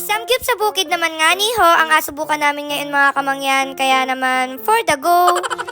Samgyup sa bukid naman nga ni ho. Ang asubukan namin ngayon mga kamangyan. Kaya naman, for the go.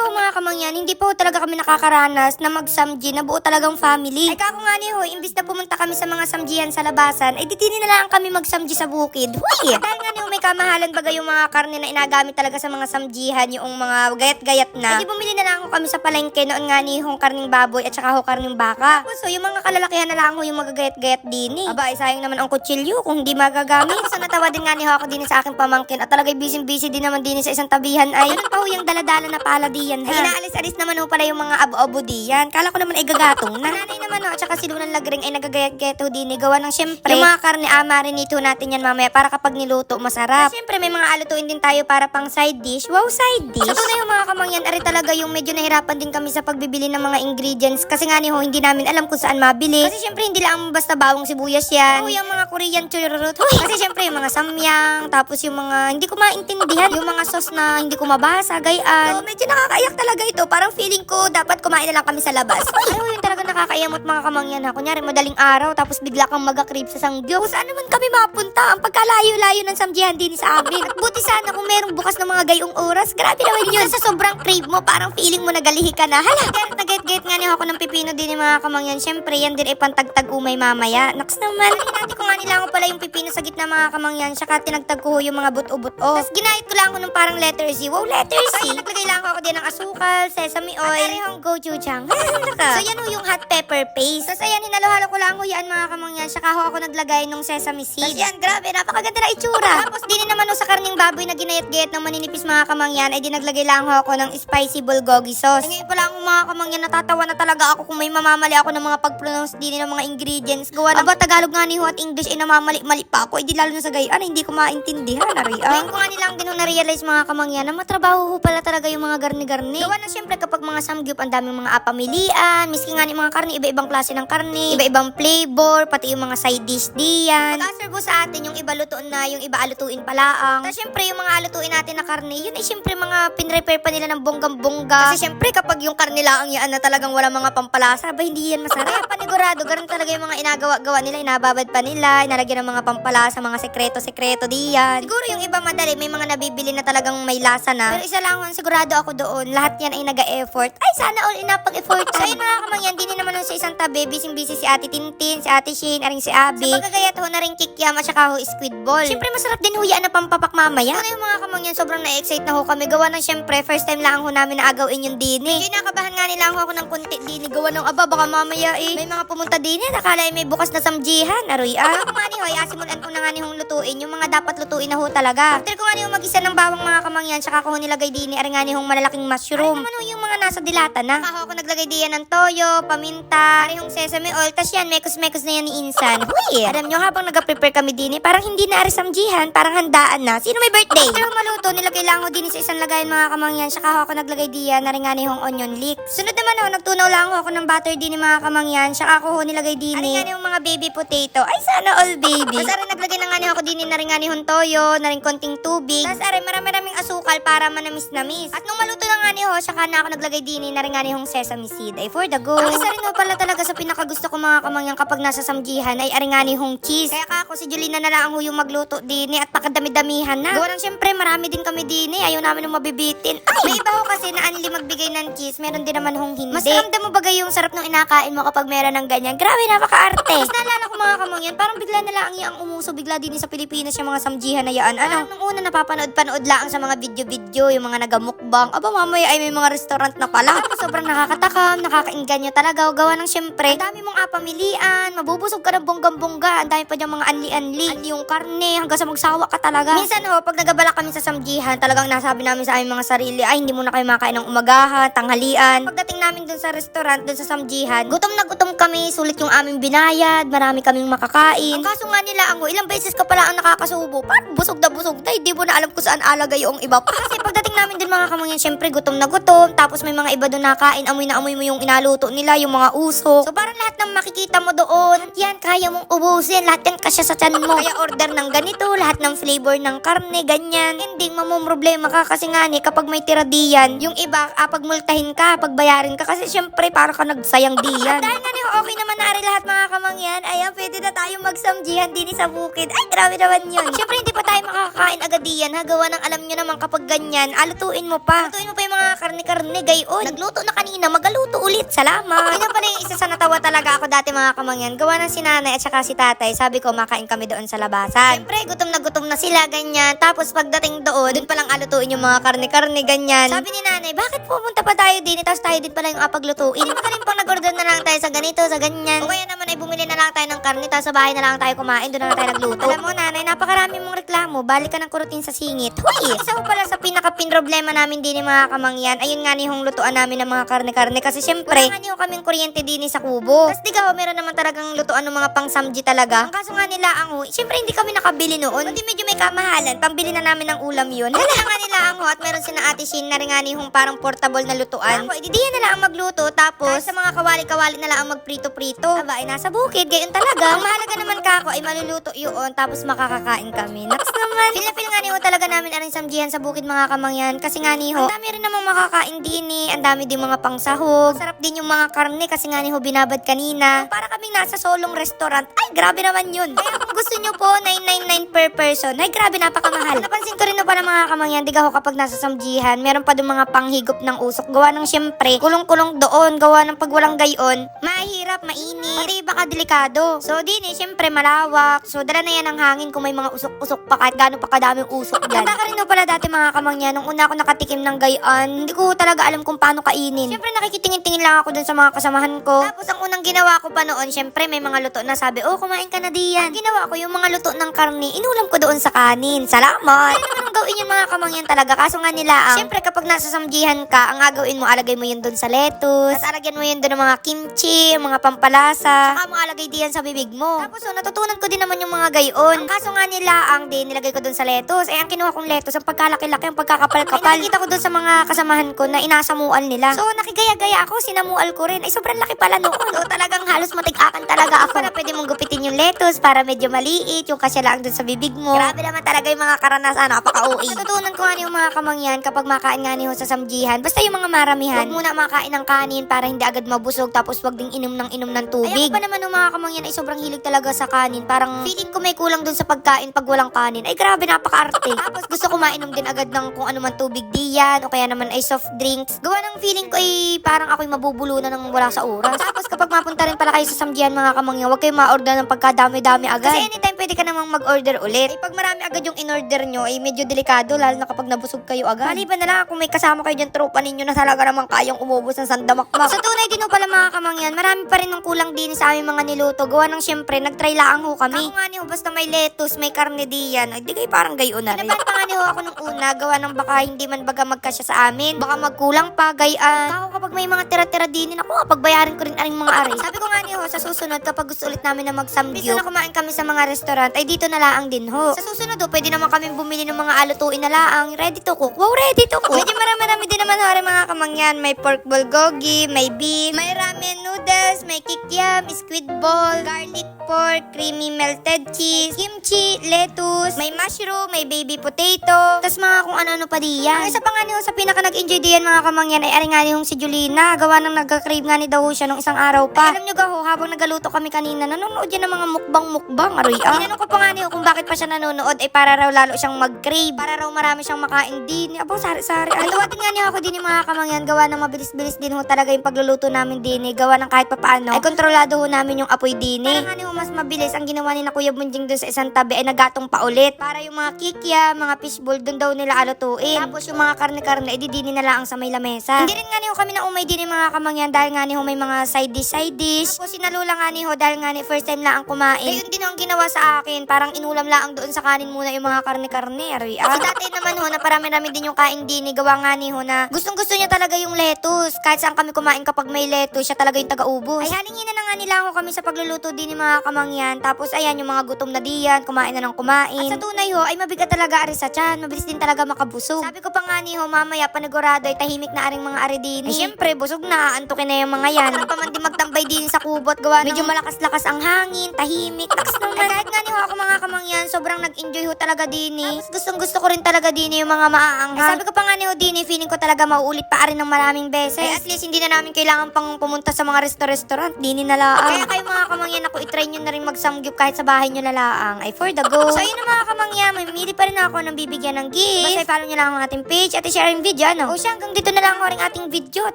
Ko mga kamangyan, hindi po talaga kami nakakaranas na mag-samji na buo talagang family. Ay kako nga ni ho, imbis na pumunta kami sa mga samjihan sa labasan, ay ditini na lang kami mag-samji sa bukid. Huy! Dahil nga ni ho, may kamahalan baga yung mga karne na inagamit talaga sa mga samjihan, yung mga gayat-gayat na. Ay di bumili na lang ho kami sa palengke noon nga ni hong karning baboy at saka ho karning baka. Tapos so, yung mga kalalakihan na lang ho yung magagayat-gayat din eh. Aba, ay sayang naman ang kutsilyo kung hindi magagamit. So natawa din nga ni ho ako din sa aking pamangkin at talaga busy-busy din naman din sa isang tabihan ay. Ganun pa ho yung daladala na pala diyan ha. Ay inaalis-alis naman ho pala yung mga abo-abo diyan. Kala ko naman ay gagatong na. Nanay naman ho, at saka si Lunang Lagring ay nagagayat-gayat ho din eh. Gawa ng syempre. Yung mga karne ah, marinate ho natin yan mamaya para kapag niluto masarap. At syempre may mga alutuin din tayo para pang side dish. Wow, side dish. Sa tunay yung mga kamangyan, ari talaga yung medyo nahirapan din kami sa pagbibili ng mga ingredients kasi nga ni ho, hindi namin alam kung saan mabili. Kasi syempre hindi lang basta bawang sibuyas yan. O yung mga Korean chururut. Kasi syempre yung mga samyang, tapos yung mga hindi ko maintindihan, yung mga sauce na hindi ko mabasa, gayaan. So medyo nakakaiyak talaga ito. Parang feeling ko dapat kumain na lang kami sa labas. Ay, yun talaga nakakaiyamot mga kamangyan ha. Kunyari madaling araw tapos bigla kang magakrib sa sanggyo. Kung saan naman kami mapunta? Ang pagkalayo-layo ng samjihan din sa amin. At buti sana kung merong bukas ng mga gayong oras. Grabe naman yun. Sa sobrang crave mo, parang feeling mo nagalihi ka na. Hala, Garot na get-get nga niya ako ng pipino din ng mga kamangyan. Siyempre, yan din ay pantagtag umay mamaya. Naks naman. Hinati ko nga nila ako pala yung pipino sa gitna mga kamangyan. Saka tinagtag ko yung mga buto-buto. Tapos ginahit ko lang ako ng parang letter Z. Wow, letter Z. Ay, naglagay lang ako din ng asukal, sesame oil. At arihong gochujang. so, yan ho yung hot pepper paste. Tapos ayan, hinalo-halo ko lang ho yan mga kamangyan. Saka ho ako naglagay ng sesame seed. Tapos yan, grabe, napakaganda na itsura. Tapos din naman ho sa karning baboy na ginayat-gayat ng maninipis mga kamangyan, ay dinaglagay lang ho ako ng spicy bulgogi sauce. Ay, ngayon pa lang ho mga kamangyan, natatawa na talaga ako kung may mamamali ako ng mga pag-pronounce din ng mga ingredients. Gawa ng, aba, Tagalog nga ni ho at English ay namamali-mali pa ako. Ay, di lalo na sa gayaan, hindi ko maintindihan. Ari, ah. Ngayon ko nga nilang din na-realize mga kamangyan na matrabaho ho pala talaga yung mga garni-garni. Gawa na syempre kapag mga samgyup, ang daming mga apamilian, miski nga ni mga karni, iba-ibang klase ng karni, iba-ibang flavor, pati yung mga side dish diyan. Pag-serve ho sa atin yung iba lutuin na, yung iba alutuin palaang. Tapos syempre yung mga alutuin natin na karni, yun ay syempre mga pinrepair pa nila ng bonggang-bongga. Kasi syempre kapag yung karni lang yan na talagang wala mga pampalasa, ba hindi yan masarap. Kaya panigurado, ganun talaga yung mga inagawa-gawa nila, inababad pa nila, inalagyan ng mga pampalasa, mga sekreto-sekreto diyan. Siguro yung iba madali, may mga nabibili na talagang may lasa na. Pero isa lang ang sigurado ako doon, lahat yan ay naga-effort. Ay, sana all inapag-effort. So, ayun mga kamangyan, din naman nun sa isang tabi, busy-busy si Ate Tintin, si Ate Shane, aring si Abby. Sa pagkagayat ho na rin kikiam at saka ho squid ball. Siyempre, masarap din ho yan na pampapak mamaya. Ano yung mga kamangyan, sobrang na-excite na ho kami. Gawa ng siyempre, first time lang ho namin na agawin yung dini. Medyo nakabahan nga nila ho ako ng kunti dini. Gawa ng aba, baka mamaya eh. May mga pumunta dini, nakala ay may bukas na samjihan. Aroy, ah. Ako nga ni ho, ay asimulan ko na nga ni hong lutuin. Yung mga dapat lutuin na ho talaga. After ko nga ni mag-isa ng bawang mga kamangyan, saka ko ho nilagay dini, aring nga ni hong malalaking mushroom. Ay naman yung mga nasa dilata na. Saka ako naglagay diyan ng toyo, paminta, arihong sesame oil, tas yan, mekos-mekos na yan ni Insan. Huy! Alam nyo, habang nag-prepare kami dini, parang hindi na ari samjihan, parang handaan na. Sino may birthday? Pero maluto, nilagay lang ho din sa isang lagayan mga kamangyan, saka ako naglagay diyan, na rin nga ni hong onion leeks. Sunod naman ho, nagtunaw lang ako ng butter din mga kamangyan, saka ako ho nilagay din ni nga ni hong mga baby potato. Ay, sana all baby. Tapos arin naglagay na nga ni ako din na rin nga ni hong toyo, na rin konting tubig. Tapos arin marami-raming asukal para manamis-namis. At nung maluto na nga ni ho, saka na ako naglagay din na rin nga ni hong sesame seed. Ay, for the go. Ang isa rin ho pala talaga sa pinakagusto ko mga kamangyan kapag nasa samjihan ay aring nga ni hong cheese. Kaya ka ako si Julina na lang ho yung magluto din at pakadami-damihan na. Gawa ng syempre marami din kami din Ayaw namin yung mabibitin. Ay, may iba ho kasi na anili magbigay ng cheese. Meron din naman hong hindi. Mas ramdam mo bagay yung sarap ng inakain mo kapag meron ng ganyan. Grabe, napaka-arte. Tapos naalala ko mga kamangyan, parang bigla na lang yung umuso bigla din sa Pilipinas yung mga samjihan na yan. Ano? Nung una napapanood-panood lang sa mga video-video, yung mga nagamukbang. Aba, mamaya ay may mga restaurant na pala. Sobrang nakakatakam, nakakainganyo talaga. Gawa ng syempre, ang dami mong apamilian, mabubusog ka ng bonggang-bongga. Ang dami pa dyan mga anli-anli. Anli yung karne, hanggang sa magsawa ka talaga. Minsan ho, pag nagabala kami sa samjihan, talagang nasabi namin sa aming mga sarili, ay hindi muna kayo makain ng umagahan, tanghalian. Pagdating namin dun sa restaurant, dun sa samjihan, gutom na gutom kami, sulit yung aming binayad, marami kaming makakain. Ang kaso nga nila, ang ilang beses ka pala ang nakakasubo, parang busog na busog na, hindi mo na alam kung saan alagay yung iba pa. Kasi pagdating namin dun mga kamangyan, syempre gutom na gutom, tapos may mga iba doon nakain, amoy na amoy mo yung inaluto nila, yung mga usok. So parang lahat ng makikita mo doon, yan, kaya mong ubusin, lahat yan kasya sa tiyan mo. Kaya order ng ganito, lahat ng flavor ng karne, ganyan. Hindi, mamumroblema ka kasi nga ni, kapag may tira diyan, yung iba, ah, pagmultahin ka, pagbayarin ka, kasi syempre, para ka nagsayang diyan. Dahil nga ni, okay naman na ari lahat mga kamangyan, ayan, pwede na tayo magsamjihan din sa bukid. Ay, grabe naman yun. Syempre, hindi pa tayo makakakain agad diyan, ha, gawa ng alam nyo naman kapag ganyan, alutuin mo pa. Alutuin mo pa yung mga karne-karne, gayon. Nagluto na kanina, magaluto ulit, salamat. Yun pala yung isa sa natawa talaga ako dati mga kamangyan, gawa ng sinanay at saka si tatay, sabi ko, makain kami doon sa labasan. Syempre, gutom na gutom na sila, ganyan. Tapos pagdating doon, doon palang alutuin yung mga karne-karne, ganyan. Sabi ni nanay, bakit pumunta pa tayo din? Tapos tayo din pala yung apaglutuin. Hindi magaling pang nag-order na lang tayo sa ganito, sa ganyan. O kaya naman bumili na lang tayo ng karne, tapos sa bahay na lang tayo kumain, doon na lang tayo nagluto. Alam mo nanay, napakarami mong reklamo, balik ka ng kurutin sa singit. Huy! Isa ko pala sa pinaka-pinroblema namin din ng mga kamangyan, ayun nga ni yung lutuan namin ng mga karne-karne. Kasi syempre, wala nga niyo kaming kuryente din sa kubo. Tapos di ka, meron naman talagang lutuan ng mga pang-samji talaga. Ang kaso nga nila ang ho, syempre hindi kami nakabili noon. Hindi medyo may kamahalan, pambili na namin ng ulam yun. Wala nga nila ang ho, at meron sina Ate Shin na rin nga ni yung parang portable na lutuan. Ako, ididiyan na lang ang magluto, tapos sa mga kawali-kawali na lang ang magprito-prito. Aba, ay nasa bukid, gayon talaga. Ang mahalaga naman kako ay maluluto yun, tapos makakakain kami. Next naman. Na feel nga ni ho talaga namin aring samjihan sa bukid mga kamangyan. Kasi nga ni ho, ang dami rin namang makakain din eh. Ang dami din mga pangsahog. Sarap din yung mga karne kasi nga ni ho binabad kanina. Para kaming nasa solong restaurant. Ay, grabe naman yun. Kaya kung gusto nyo po, 999 per person. Ay, grabe, napakamahal. Napansin ko rin no pala mga kamangyan, di ho kapag nasa samjihan, meron pa doon mga panghigop ng usok. Gawa ng syempre, kulong-kulong doon. Gawa ng pag walang gayon, mahirap, mainit. Pati baka delikado. So, din eh, syempre malawak. So, dala na yan ang hangin kung may mga usok-usok pa kahit gaano pa kadaming usok dyan. Tanda ka rin pala dati mga kamangyan, nung una ako nakatikim ng gayon, hindi ko talaga alam kung paano kainin. Syempre nakikitingin-tingin lang ako dun sa mga kasamahan ko. Tapos ang unang ginawa ko pa noon, syempre may mga luto na sabi, oh kumain ka na diyan. Ang ginawa ko yung mga luto ng karni, inulam ko doon sa kanin. Salamat! Kaya gawin yung mga kamangyan talaga. Kaso nga nila ang, syempre kapag nasa samjihan ka, ang agawin mo, alagay mo yun doon sa lettuce. Tapos alagyan mo yun doon ng mga kimchi, mga pampalasa. Saka mo diyan sa bibig mo. Tapos so, natutunan ko din naman yung mga gayon. Ang kaso nga nila ang din, nilagay ko doon sa lettuce. Eh, ang kinuha kong lettuce, ang pagkalaki-laki, ang pagkakapal-kapal. Ay, nakikita ko doon sa mga kasamahan ko na inasamual nila. So, nakigaya-gaya ako, sinamual ko rin. Ay, sobrang laki pala noon. So, talagang halos matig-akan talaga ako. Para pwede mong gupitin yung lettuce para medyo maliit, yung kasya lang doon sa bibig mo. Grabe naman talaga yung mga karanasan, napaka-OA. Natutunan ko nga yung mga kamangyan kapag makain nga niyo sa samjihan. Basta yung mga maramihan, huwag muna makain ng kanin para hindi agad mabusog tapos wag ding inom ng inom ng tubig. Ay, naman ng mga kamangyan ay sobrang hilig talaga sa kanin. Parang feeling ko may kulang doon sa pagkain pag walang kanin. Ay grabe, napaka-arte. tapos gusto ko mainom din agad ng kung ano man tubig diyan o kaya naman ay soft drinks. Gawa ng feeling ko ay parang ako'y mabubulunan ng wala sa oras. Tapos kapag mapunta rin pala kayo sa samjihan mga kamangyan, huwag kayong ma-order ng pagkadami-dami agad. Kasi anytime pwede ka namang mag-order ulit. Ay pag marami agad yung in-order nyo, ay medyo delikado lalo na kapag nabusog kayo agad. Maliban na lang kung may kasama kayo dyan tropa ninyo na talaga namang kayang umubos ng sandamakmak. Sa tunay din pala mga kamangyan, marami pa rin ng kulang din sa aming mga niluto. Gawa ng syempre, nag-try lang ho kami. Ako nga ni ho, basta may lettuce, may karne diyan. Ay di kayo parang gayon na rin. Pinaban pa nga ni ho ako nung una, gawa ng baka hindi man baga magkasya sa amin. Baka magkulang pa, gayaan. Ako kapag may mga tira-tira din, ako nga pagbayarin ko rin aring mga aray. Sabi ko nga ni ho, sa susunod kapag gusto ulit namin na magsamgyup, Bisa na kumain kami sa mga restaurant, ay dito na laang din ho. Sa susunod ho, pwede naman kami bumili ng mga alutuin na laang. Ready to cook. Wow, ready to cook. Medyo marami-rami din naman ho mga kamangyan. May pork bulgogi, may beef, may ramen noodles, may kikiam, squid ball, garlic pork, creamy melted cheese, kimchi, lettuce, may mushroom, may baby potato, tas mga kung ano-ano pa diyan. Ang isa pa nga niyo sa pinaka nag-enjoy diyan mga kamangyan ay ari nga niyong si Julina. Gawa ng nagka-crave nga ni daw siya nung isang araw pa. Ay, alam niyo gaho, habang nagaluto kami kanina, nanonood yan ng mga mukbang-mukbang, aroy ah. Tinanong ko pa nga niyo kung bakit pa siya nanonood ay para raw lalo siyang mag-crave, para raw marami siyang makain din. Abo, sari-sari. Ay, tawatin nga niyo ako din yung mga kamangyan, gawa ng mabilis-bilis din ho talaga yung pagluluto namin din eh. Gawa ng kahit papaano, ay kontrolado ho namin yung apoy din eh. Para nga niyo mas mabilis, ang ginawa ni na Kuya Bunjing dun sa isang tabi ay nagatong pa ulit. Para yung mga kikya, mga fishball, dun daw nila alutuin. Tapos yung mga karne-karne, ididinin na lang sa may lamesa. Hindi rin nga niyo kami na umay din yung mga kamangyan dahil nga niyo may mga side dish, side dish. Tapos sinalula nga niyo dahil nga ni first time lang ang kumain. Ayun din ang ginawa sa akin, parang inulam lang doon sa kanin muna yung mga karne-karne. Ari, ah. Kasi dati naman ho, na parami-rami din yung kain din, eh, gawa nga ni ho na gustong gusto niya talaga yung lettuce. Kahit saan kami kumain kapag may lettuce, siya talaga yung taga-ubos. Ay halingin na nga nila ako kami sa pagluluto din ni mga kamangyan. Tapos ayan, yung mga gutom na diyan, kumain na ng kumain. At sa tunay ho, ay mabigat talaga ari sa tiyan. Mabilis din talaga makabusog. Sabi ko pa nga ni ho, mamaya panigurado ay tahimik na aring mga ari din. Ay syempre, busog na, antukin na yung mga yan. Ano pa man din magtambay din sa kubot, gawa Medyo malakas-lakas ang hangin, tahimik. Lakas naman. Ay, kahit nga ni ho ako mga kamangyan, sobrang nag-enjoy ho talaga din eh. Gustong gusto ko rin talaga din eh, yung mga maaanghang. sabi ko pa nga ni ho din eh, feeling ko talaga mauulit pa rin ng maraming beses. Ay, at least hindi na namin kailangan pang pumunta sa mga resto-restaurant, dini na. Kaya kayo mga kamangyan, ako itry nyo na rin magsamgyup kahit sa bahay nyo na laang. Ay, for the go. So, ayun na mga kamangyan, may mamili pa rin ako ng bibigyan ng gift. Basta i-follow nyo lang ang ating page at i-share yung video, ano? O siya, hanggang dito na lang ang ating video. At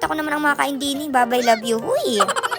ako naman ang mga kaindini. Bye-bye, love you. Huy!